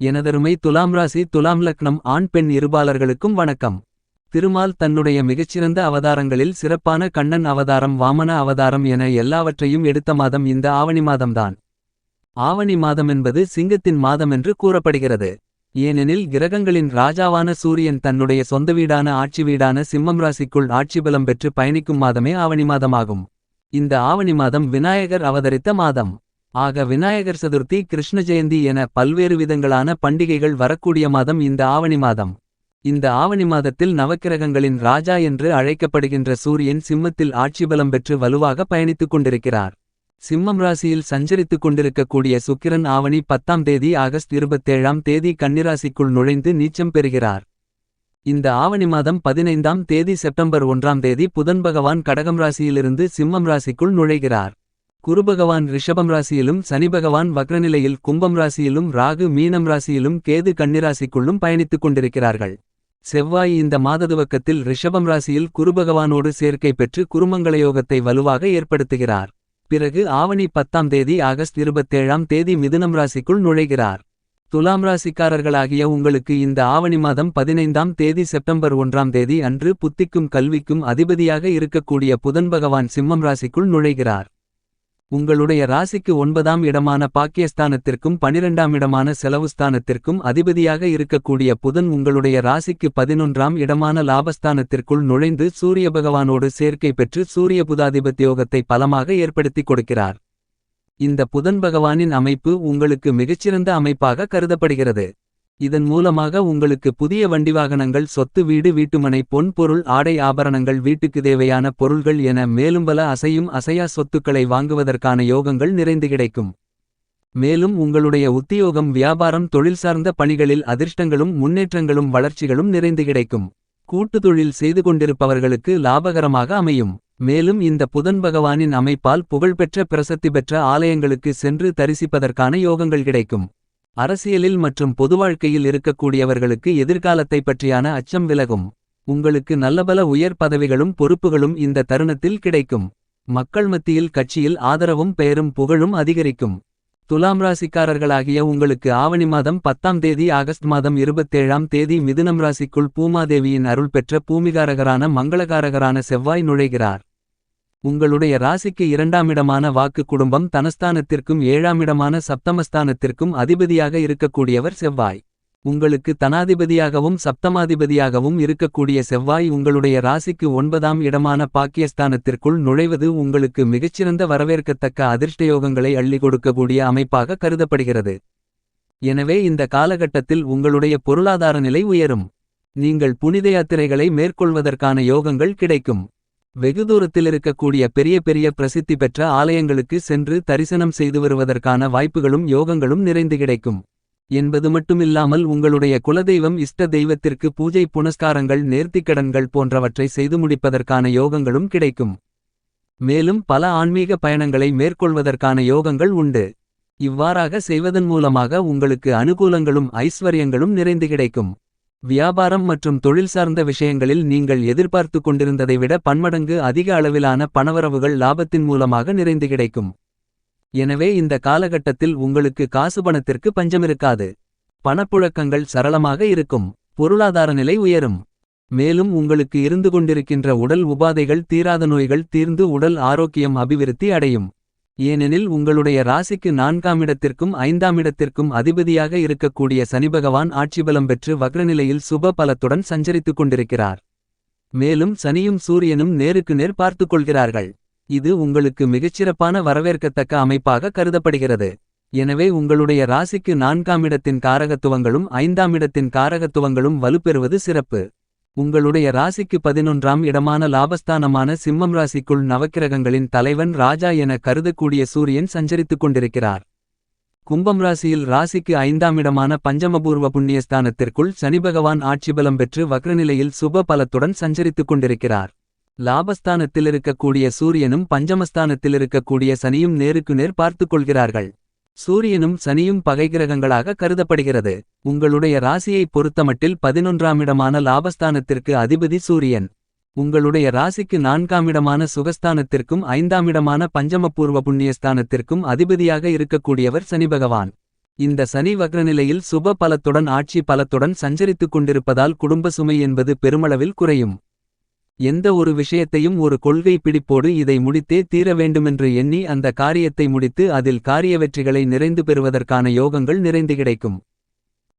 எனதருமை துலாம் ராசி துலாம் லக்னம் ஆண் பெண் இருபாலர்களுக்கும் வணக்கம். திருமால் தன்னுடைய மிகச்சிறந்த அவதாரங்களில் சிறப்பான கண்ணன் அவதாரம் வாமன அவதாரம் என எல்லாவற்றையும் எடுத்த மாதம் இந்த ஆவணி மாதம்தான். ஆவணி மாதம் என்பது சிங்கத்தின் மாதம் என்று கூறப்படுகிறது. ஏனெனில் கிரகங்களின் ராஜாவான சூரியன் தன்னுடைய சொந்த வீடான ஆட்சி வீடான சிம்மம் ராசிக்குள் ஆட்சி பலம் பெற்று பயணிக்கும் மாதமே ஆவணி மாதமாகும். இந்த ஆவணி மாதம் விநாயகர் அவதரித்த மாதம். ஆக விநாயகர் சதுர்த்தி கிருஷ்ண ஜெயந்தி என பல்வேறு விதங்களான பண்டிகைகள் வரக்கூடிய மாதம் இந்த ஆவணி மாதம். இந்த ஆவணி மாதத்தில் நவக்கிரகங்களின் ராஜா என்று அழைக்கப்படுகின்ற சூரியன் சிம்மத்தில் ஆட்சி பலம் பெற்று வலுவாக பயணித்துக் கொண்டிருக்கிறார். சிம்மம் ராசியில் சஞ்சரித்துக் கொண்டிருக்கக்கூடிய சுக்கிரன் ஆவணி பத்தாம் தேதி ஆகஸ்ட் இருபத்தேழாம் தேதி கன்னிராசிக்குள் நுழைந்து நீச்சம் பெறுகிறார். இந்த ஆவணி மாதம் பதினைந்தாம் தேதி செப்டம்பர் ஒன்றாம் தேதி புதன் பகவான் கடகம் ராசியிலிருந்து சிம்மம் ராசிக்குள் நுழைகிறார். குருபகவான் ரிஷபம் ராசியிலும் சனிபகவான் வக்ரநிலையில் கும்பம் ராசியிலும் ராகு மீனம் ராசியிலும் கேது கன்னிராசிக்குள்ளும் பயணித்துக் கொண்டிருக்கிறார்கள். செவ்வாய் இந்த மாததுவக்கத்தில் ரிஷபம் ராசியில் குருபகவானோடு சேர்க்கை பெற்று குருமங்களயோகத்தை வலுவாக ஏற்படுத்துகிறார். பிறகு ஆவணி பத்தாம் தேதி ஆகஸ்ட் இருபத்தேழாம் தேதி மிதுனம் ராசிக்குள் நுழைகிறார். துலாம் ராசிக்காரர்களாகிய உங்களுக்கு இந்த ஆவணி மாதம் பதினைந்தாம் தேதி செப்டம்பர் ஒன்றாம் தேதி அன்று புத்திக்கும் கல்விக்கும் அதிபதியாக இருக்கக்கூடிய புதன் பகவான் சிம்மம் ராசிக்குள் நுழைகிறார். உங்களுடைய ராசிக்கு ஒன்பதாம் இடமான பாக்கியஸ்தானத்திற்கும் பனிரெண்டாம் இடமான செலவுஸ்தானத்திற்கும் அதிபதியாக இருக்கக்கூடிய புதன் உங்களுடைய ராசிக்கு பதினொன்றாம் இடமான லாபஸ்தானத்திற்குள் நுழைந்து சூரிய பகவானோடு சேர்க்கை பெற்று சூரிய புதாதிபத்தியோகத்தை பலமாக ஏற்படுத்திக் கொடுக்கிறார். இந்த புதன் பகவானின் அமைப்பு உங்களுக்கு மிகச்சிறந்த அமைப்பாக கருதப்படுகிறது. இதன் மூலமாக உங்களுக்கு புதிய வண்டி வாகனங்கள் சொத்து வீடு வீட்டுமனை பொன் பொருள் ஆடை ஆபரணங்கள் வீட்டுக்கு தேவையான பொருள்கள் என மேலும் பல அசையும் அசையா சொத்துக்களை வாங்குவதற்கான யோகங்கள் நிறைந்து கிடைக்கும். மேலும் உங்களுடைய உத்தியோகம் வியாபாரம் தொழில் சார்ந்த பணிகளில் அதிர்ஷ்டங்களும் முன்னேற்றங்களும் வளர்ச்சிகளும் நிறைந்து கிடைக்கும். கூட்டு தொழில் செய்து கொண்டிருப்பவர்களுக்கு லாபகரமாக அமையும். மேலும் இந்த புதன் பகவானின் அமைப்பால் புகழ்பெற்ற பிரசத்தி பெற்ற ஆலயங்களுக்கு சென்று தரிசிப்பதற்கான யோகங்கள் கிடைக்கும். அரசியலில் மற்றும் பொது வாழ்க்கையில் இருக்கக்கூடியவர்களுக்கு எதிர்காலத்தை பற்றியான அச்சம் விலகும். உங்களுக்கு நல்லபல உயர் பதவிகளும் பொறுப்புகளும் இந்த தருணத்தில் கிடைக்கும். மக்கள் மத்தியில் கட்சியில் ஆதரவும் பெயரும் புகழும் அதிகரிக்கும். துலாம் ராசிக்காரர்களாகிய உங்களுக்கு ஆவணி மாதம் பத்தாம் தேதி ஆகஸ்ட் மாதம் இருபத்தேழாம் தேதி மிதுனம் ராசிக்குள் பூமாதேவியின் அருள் பெற்ற பூமிகாரகரான மங்களகாரகரான செவ்வாய் நுழைகிறார். உங்களுடைய ராசிக்கு இரண்டாமிடமான வாக்கு குடும்பம் தனஸ்தானத்திற்கும் ஏழாமிடமான சப்தமஸ்தானத்திற்கும் அதிபதியாக இருக்கக்கூடியவர் செவ்வாய். உங்களுக்கு தனாதிபதியாகவும் சப்தமாதிபதியாகவும் இருக்கக்கூடிய செவ்வாய் உங்களுடைய ராசிக்கு ஒன்பதாம் இடமான பாக்கியஸ்தானத்திற்குள் நுழைவது உங்களுக்கு மிகச்சிறந்த வரவேற்கத்தக்க அதிர்ஷ்டயோகங்களை அள்ளி கொடுக்கக்கூடிய அமைப்பாக கருதப்படுகிறது. எனவே இந்த காலகட்டத்தில் உங்களுடைய பொருளாதார நிலை உயரும். நீங்கள் புனித யாத்திரைகளை மேற்கொள்வதற்கான யோகங்கள் கிடைக்கும். வெகு தூரத்தில் இருக்கக்கூடிய பெரிய பெரிய பிரசித்தி பெற்ற ஆலயங்களுக்கு சென்று தரிசனம் செய்து வருவதற்கான வாய்ப்புகளும் யோகங்களும் நிறைந்து கிடைக்கும். என்பது மட்டுமில்லாமல் உங்களுடைய குலதெய்வம் இஷ்ட தெய்வத்திற்கு பூஜை புனஸ்காரங்கள் நேர்த்திக்கடன்கள் போன்றவற்றை செய்து முடிப்பதற்கான யோகங்களும் கிடைக்கும். மேலும் பல ஆன்மீக பயணங்களை மேற்கொள்வதற்கான யோகங்கள் உண்டு. இவ்வாறாக செய்வதன் மூலமாக உங்களுக்கு அனுகூலங்களும் ஐஸ்வர்யங்களும் நிறைந்து கிடைக்கும். வியாபாரம் மற்றும் தொழில் சார்ந்த விஷயங்களில் நீங்கள் எதிர்பார்த்து கொண்டிருந்ததை விட பன்மடங்கு அதிக அளவிலான பணவரவுகள் லாபத்தின் மூலமாக நிறைந்து கிடைக்கும். எனவே இந்த காலகட்டத்தில் உங்களுக்கு காசு பணத்திற்கு பஞ்சமிருக்காது. பணப்புழக்கங்கள் சரளமாக இருக்கும். பொருளாதார நிலை உயரும். மேலும் உங்களுக்கு இருந்து கொண்டிருக்கின்ற உடல் உபாதைகள் தீராத நோய்கள் தீர்ந்து உடல் ஆரோக்கியம் அபிவிருத்தி அடையும். ஏனெனில் உங்களுடைய ராசிக்கு நான்காமிடத்திற்கும் ஐந்தாமிடத்திற்கும் அதிபதியாக இருக்கக்கூடிய சனிபகவான் ஆட்சிபலம் பெற்று வக்ரநிலையில் சுப பலத்துடன் சஞ்சரித்துக் கொண்டிருக்கிறார். மேலும் சனியும் சூரியனும் நேருக்கு நேர் பார்த்துக் கொள்கிறார்கள். இது உங்களுக்கு மிகச்சிறப்பான வரவேற்கத்தக்க அமைப்பாக கருதப்படுகிறது. எனவே உங்களுடைய ராசிக்கு நான்காமிடத்தின் காரகத்துவங்களும் ஐந்தாமிடத்தின் காரகத்துவங்களும் வலுப்பெறுவது சிறப்பு. உங்களுடைய ராசிக்கு பதினொன்றாம் இடமான லாபஸ்தானமான சிம்மம் ராசிக்குள் நவக்கிரகங்களின் தலைவன் ராஜா என கருதக்கூடிய சூரியன் சஞ்சரித்துக் கொண்டிருக்கிறார். கும்பம் ராசியில் ராசிக்கு ஐந்தாம் இடமான பஞ்சமபூர்வ புண்ணியஸ்தானத்திற்குள் சனிபகவான் ஆட்சிபலம் பெற்று வக்ரநிலையில் சுப பலத்துடன் சஞ்சரித்துக் கொண்டிருக்கிறார். லாபஸ்தானத்தில் இருக்கக்கூடிய சூரியனும் பஞ்சமஸ்தானத்தில் இருக்கக்கூடிய சனியும் நேருக்கு நேர் பார்த்துக் கொள்கிறார்கள். சூரியனும் சனியும் பகைகிரகங்களாக கருதப்படுகிறது. உங்களுடைய ராசியை பொறுத்தமட்டில் பதினொன்றாமிடமான லாபஸ்தானத்திற்கு அதிபதி சூரியன். உங்களுடைய ராசிக்கு நான்காம் இடமான சுகஸ்தானத்திற்கும் ஐந்தாமிடமான பஞ்சமபூர்வ புண்ணியஸ்தானத்திற்கும் அதிபதியாக இருக்கக்கூடியவர் சனிபகவான் இந்த சனி வக்ரநிலையில் சுப பலத்துடன் ஆட்சி பலத்துடன் சஞ்சரித்துக் கொண்டிருப்பதால் குடும்ப சுமை என்பது பெருமளவில் குறையும். எந்த ஒரு விஷயத்தையும் ஒரு கொள்கை பிடிப்போடு இதை முடித்தே தீர வேண்டுமென்று எண்ணி அந்த காரியத்தை முடித்து அதில் காரிய வெற்றிகளை நிறைந்து பெறுவதற்கான யோகங்கள் நிறைந்து கிடைக்கும்.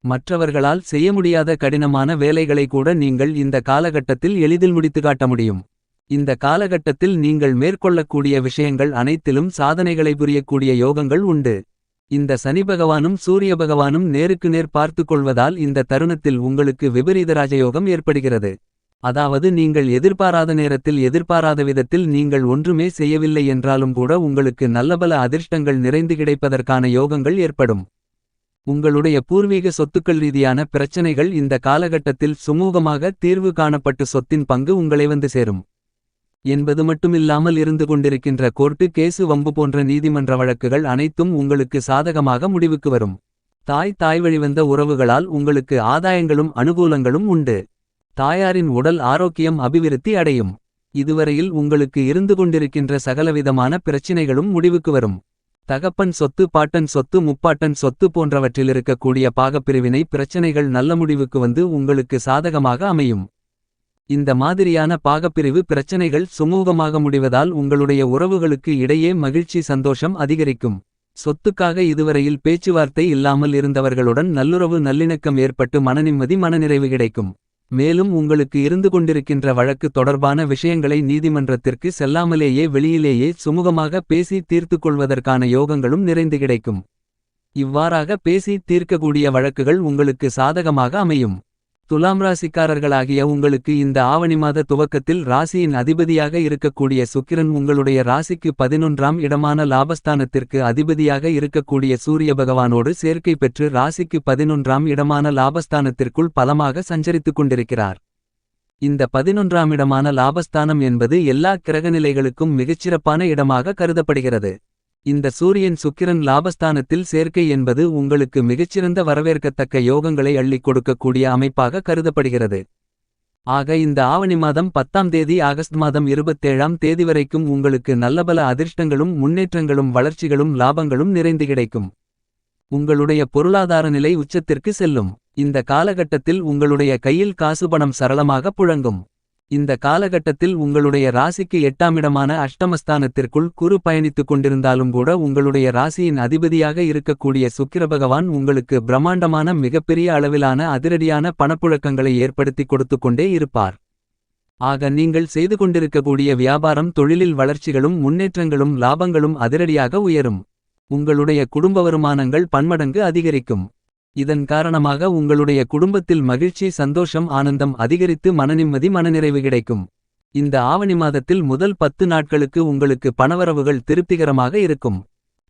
மற்றவர்களால் செய்ய முடியாத கடினமான வேலைகளை கூட நீங்கள் இந்த காலகட்டத்தில் எளிதில் முடித்து காட்ட முடியும். இந்த காலகட்டத்தில் நீங்கள் மேற்கொள்ளக்கூடிய விஷயங்கள் அனைத்திலும் சாதனைகளை புரியக்கூடிய யோகங்கள் உண்டு. இந்த சனி பகவானும் சூரிய பகவானும் நேருக்கு நேர் பார்த்து கொள்வதால் இந்த தருணத்தில் உங்களுக்கு விபரீத ராஜயோகம் ஏற்படுகிறது. அதாவது நீங்கள் எதிர்பாராத நேரத்தில் எதிர்பாராத விதத்தில் நீங்கள் ஒன்றுமே செய்யவில்லை என்றாலும் கூட உங்களுக்கு நல்லபல அதிர்ஷ்டங்கள் நிறைந்து கிடைப்பதற்கான யோகங்கள் ஏற்படும். உங்களுடைய பூர்வீக சொத்துக்கள் ரீதியான பிரச்சனைகள் இந்த காலகட்டத்தில் சுமூகமாக தீர்வு காணப்பட்டு சொத்தின் பங்கு உங்களை வந்து சேரும். என்பது மட்டுமில்லாமல் இருந்து கொண்டிருக்கின்ற கோர்ட்டு கேசு வம்பு போன்ற நீதிமன்ற வழக்குகள் அனைத்தும் உங்களுக்கு சாதகமாக முடிவுக்கு வரும். தாய் தாய் வழிவந்த உறவுகளால் உங்களுக்கு ஆதாயங்களும் அனுகூலங்களும் உண்டு. தாயாரின் உடல் ஆரோக்கியம் அபிவிருத்தி அடையும். இதுவரையில் உங்களுக்கு இருந்து கொண்டிருக்கின்ற சகலவிதமான பிரச்சினைகளும் முடிவுக்கு வரும். தகப்பன் சொத்து பாட்டன் சொத்து முப்பாட்டன் சொத்து போன்றவற்றில் இருக்கக்கூடிய பாகப்பிரிவினை பிரச்சனைகள் நல்ல முடிவுக்கு வந்து உங்களுக்கு சாதகமாக அமையும். இந்த மாதிரியான பாகப்பிரிவு பிரச்சனைகள் சுமூகமாக முடிவதால் உங்களுடைய உறவுகளுக்கு இடையே மகிழ்ச்சி சந்தோஷம் அதிகரிக்கும். சொத்துக்காக இதுவரையில் பேச்சுவார்த்தை இல்லாமல் இருந்தவர்களுடன் நல்லுறவு நல்லிணக்கம் ஏற்பட்டு மனநிம்மதி மனநிறைவு கிடைக்கும். மேலும் உங்களுக்கு இருந்து கொண்டிருக்கின்ற வழக்கு தொடர்பான விஷயங்களை நீதிமன்றத்திற்கு செல்லாமலேயே வெளியிலேயே சுமூகமாக பேசி தீர்த்துக் கொள்வதற்கான யோகங்களும் நிறைந்து கிடைக்கும். இவ்வாறாக பேசி தீர்க்கக்கூடிய வழக்குகள் உங்களுக்கு சாதகமாக அமையும். துலாம் ராசிக்காரர்களாகிய உங்களுக்கு இந்த ஆவணி மாத துவக்கத்தில் ராசியின் அதிபதியாக இருக்கக்கூடிய சுக்கிரன் உங்களுடைய ராசிக்கு பதினொன்றாம் இடமான லாபஸ்தானத்திற்கு அதிபதியாக இருக்கக்கூடிய சூரிய பகவானோடு சேர்க்கை பெற்று ராசிக்கு பதினொன்றாம் இடமான லாபஸ்தானத்திற்குள் பலமாக சஞ்சரித்துக் கொண்டிருக்கிறார். இந்த பதினொன்றாம் இடமான லாபஸ்தானம் என்பது எல்லா கிரகநிலைகளுக்கும் மிகச்சிறப்பான இடமாக கருதப்படுகிறது. இந்த சூரியன் சுக்கிரன் லாபஸ்தானத்தில் சேர்க்கை என்பது உங்களுக்கு மிகச்சிறந்த வரவேற்கத்தக்க யோகங்களை அள்ளிக் கொடுக்கக்கூடிய அமைப்பாக கருதப்படுகிறது. ஆக இந்த ஆவணி மாதம் பத்தாம் தேதி ஆகஸ்ட் மாதம் இருபத்தேழாம் தேதி வரைக்கும் உங்களுக்கு நல்லபல அதிர்ஷ்டங்களும் முன்னேற்றங்களும் வளர்ச்சிகளும் லாபங்களும் நிறைந்து கிடைக்கும். உங்களுடைய பொருளாதார நிலை உச்சத்திற்கு செல்லும். இந்த காலகட்டத்தில் உங்களுடைய கையில் காசு பணம் சரளமாக புழங்கும். இந்த காலகட்டத்தில் உங்களுடைய ராசிக்கு எட்டாமிடமான அஷ்டமஸ்தானத்திற்குள் குரு பயணித்துக் கொண்டிருந்தாலும் கூட உங்களுடைய ராசியின் அதிபதியாக இருக்கக்கூடிய சுக்கிர பகவான் உங்களுக்கு பிரம்மாண்டமான மிகப்பெரிய அளவிலான அதிரடியான பணப்புழக்கங்களை ஏற்படுத்தி கொடுத்து கொண்டே இருப்பார். ஆக நீங்கள் செய்து கொண்டிருக்கக்கூடிய வியாபாரம் தொழிலில் வளர்ச்சிகளும் முன்னேற்றங்களும் லாபங்களும் அதிரடியாக உயரும். உங்களுடைய குடும்ப வருமானங்கள் பன்மடங்கு அதிகரிக்கும். இதன் காரணமாக உங்களுடைய குடும்பத்தில் மகிழ்ச்சி சந்தோஷம் ஆனந்தம் அதிகரித்து மனநிம்மதி மனநிறைவு கிடைக்கும். இந்த ஆவணி மாதத்தில் முதல் பத்து நாட்களுக்கு உங்களுக்கு பணவரவுகள் திருப்திகரமாக இருக்கும்.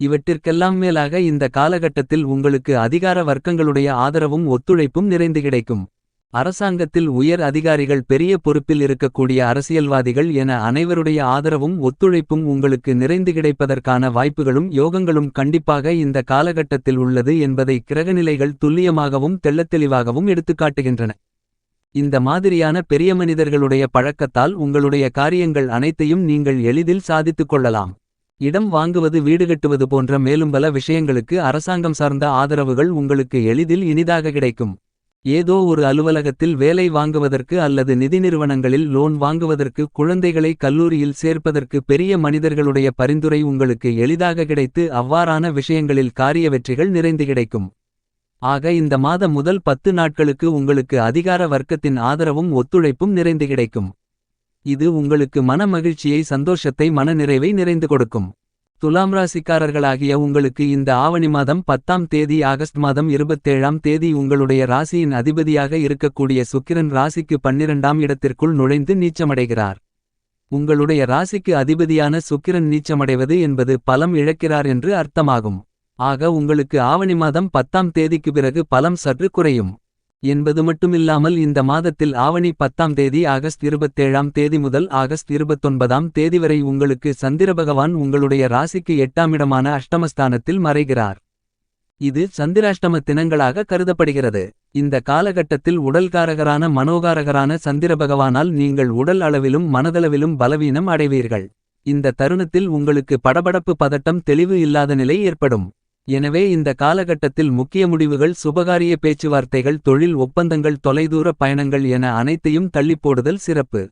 இவற்றிற்கெல்லாம் மேலாக இந்த காலகட்டத்தில் உங்களுக்கு அதிகார வர்க்கங்களுடைய ஆதரவும் ஒத்துழைப்பும் நிறைந்து கிடைக்கும். அரசாங்கத்தில் உயர் அதிகாரிகள் பெரிய பொறுப்பில் இருக்கக்கூடிய அரசியல்வாதிகள் என அனைவருடைய ஆதரவும் ஒத்துழைப்பும் உங்களுக்கு நிறைந்து கிடைப்பதற்கான வாய்ப்புகளும் யோகங்களும் கண்டிப்பாக இந்த காலகட்டத்தில் உள்ளது என்பதை கிரகநிலைகள் துல்லியமாகவும் தெள்ளத்தெளிவாகவும் எடுத்துக்காட்டுகின்றன. இந்த மாதிரியான பெரிய மனிதர்களுடைய பழக்கத்தால் உங்களுடைய காரியங்கள் அனைத்தையும் நீங்கள் எளிதில் சாதித்துக் கொள்ளலாம். இடம் வாங்குவது வீடு கட்டுவது போன்ற மேலும் பல விஷயங்களுக்கு அரசாங்கம் சார்ந்த ஆதரவுகள் உங்களுக்கு எளிதில் இனிதாக கிடைக்கும். ஏதோ ஒரு அலுவலகத்தில் வேலை வாங்குவதற்கு அல்லது நிதி நிறுவனங்களில் லோன் வாங்குவதற்கு குழந்தைகளை கல்லூரியில் சேர்ப்பதற்கு பெரிய மனிதர்களுடைய பரிந்துரை உங்களுக்கு எளிதாக கிடைத்து அவ்வாறான விஷயங்களில் காரிய வெற்றிகள் நிறைந்து கிடைக்கும். ஆக இந்த மாத முதல் பத்து நாட்களுக்கு உங்களுக்கு அதிகார வர்க்கத்தின் ஆதரவும் ஒத்துழைப்பும் நிறைந்து கிடைக்கும். இது உங்களுக்கு மன மகிழ்ச்சியை சந்தோஷத்தை மன நிறைவை நிறைந்து கொடுக்கும். துலாம் ராசிக்காரர்களாகிய உங்களுக்கு இந்த ஆவணி மாதம் பத்தாம் தேதி ஆகஸ்ட் மாதம் இருபத்தேழாம் தேதி உங்களுடைய ராசியின் அதிபதியாக இருக்கக்கூடிய சுக்கிரன் ராசிக்கு பன்னிரண்டாம் இடத்திற்குள் நுழைந்து நீச்சமடைகிறார். உங்களுடைய ராசிக்கு அதிபதியான சுக்கிரன் நீச்சமடைவது என்பது பலம் இழக்கிறார் என்று அர்த்தமாகும். ஆக உங்களுக்கு ஆவணி மாதம் பத்தாம் தேதிக்கு பிறகு பலம் சற்று குறையும். என்பது மட்டுமில்லாமல் இந்த மாதத்தில் ஆவணி பத்தாம் தேதி ஆகஸ்ட் இருபத்தேழாம் தேதி முதல் ஆகஸ்ட் இருபத்தொன்பதாம் தேதி வரை உங்களுக்கு சந்திர பகவான் உங்களுடைய ராசிக்கு எட்டாமிடமான அஷ்டமஸ்தானத்தில் மறைகிறார். இது சந்திராஷ்டம தினங்களாக கருதப்படுகிறது. இந்த காலகட்டத்தில் உடல்காரகரான மனோகாரகரான சந்திர பகவானால் நீங்கள் உடல் அளவிலும் மனதளவிலும் பலவீனம் அடைவீர்கள். இந்த தருணத்தில் உங்களுக்கு படபடப்பு பதட்டம் தெளிவு இல்லாத நிலை ஏற்படும். எனவே இந்த காலகட்டத்தில் முக்கிய முடிவுகள் சுபகாரிய பேச்சுவார்த்தைகள் தொழில் ஒப்பந்தங்கள் தொலைதூர பயணங்கள் என அனைத்தையும் தள்ளிப்போடுதல் சிறப்பு.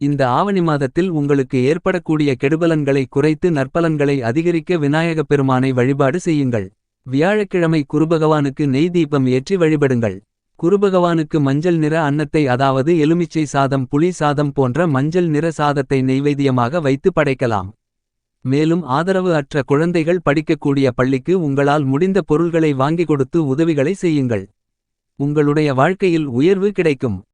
இந்த ஆவணி மாதத்தில் உங்களுக்கு ஏற்படக்கூடிய கெடுபலன்களை குறைத்து நற்பலன்களை அதிகரிக்க விநாயகப் பெருமானை வழிபாடு செய்யுங்கள். வியாழக்கிழமை குருபகவானுக்கு நெய் தீபம் ஏற்றி வழிபடுங்கள். குருபகவானுக்கு மஞ்சள் நிற அன்னத்தை அதாவது எலுமிச்சை சாதம் புளி சாதம் போன்ற மஞ்சள் நிற சாதத்தை நெய்வேத்தியமாக வைத்து படைக்கலாம். மேலும் ஆதரவு அற்ற குழந்தைகள் படிக்கக்கூடிய பள்ளிக்கு உங்களால் முடிந்த பொருள்களை வாங்கிக் கொடுத்து உதவிகளை செய்யுங்கள். உங்களுடைய வாழ்க்கையில் உயர்வு கிடைக்கும்.